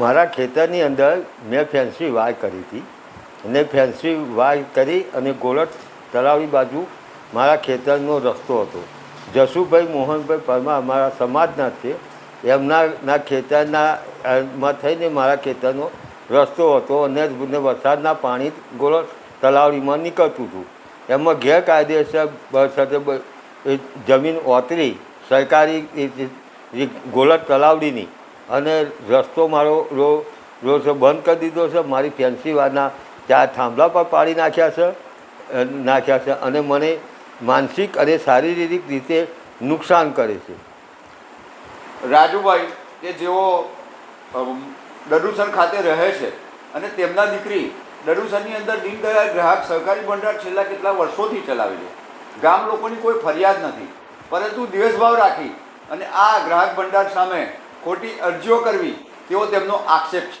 મારા ખેતરની અંદર મેં ફેન્સી વાય કરી હતી. અને ફેન્સી વાય કરી અને ગોળટ તળાવી બાજુ મારા ખેતરનો રસ્તો હતો. જસુભાઈ મોહનભાઈ પરમાર અમારા સમાજના છે. એમના ના ખેતરના થઈને મારા ખેતરનો રસ્તો હતો અને વરસાદના પાણી ગોળટ તલાવડીમાં નીકળતું હતું. એમાં ગેરકાયદેસર જમીન ઓતરી સરકારી ગોળટ તલાવડીની અને રસ્તો મારો રો, રોજ બંધ કરી દીધો છે. મારી ફેન્સીવાના ચાર થાંભલા પર પાડી નાખ્યા છે નાખ્યા છે અને મને માનસિક અને શારીરિક રીતે નુકસાન કરે છે. રાજુભાઈ, કે જેઓ દડુસર ખાતે રહે છે અને તેમના દીકરી દડુસરની અંદર દીનદયાળ ગ્રાહક સહકારી ભંડાર છેલ્લા કેટલા વર્ષોથી ચલાવે છે. ગામ લોકોની કોઈ ફરિયાદ નથી, પરંતુ દ્વેષભાવ રાખી અને આ ગ્રાહક ભંડાર સામે ખોટી અરજીઓ કરવી તેવો તેમનો આક્ષેપ છે.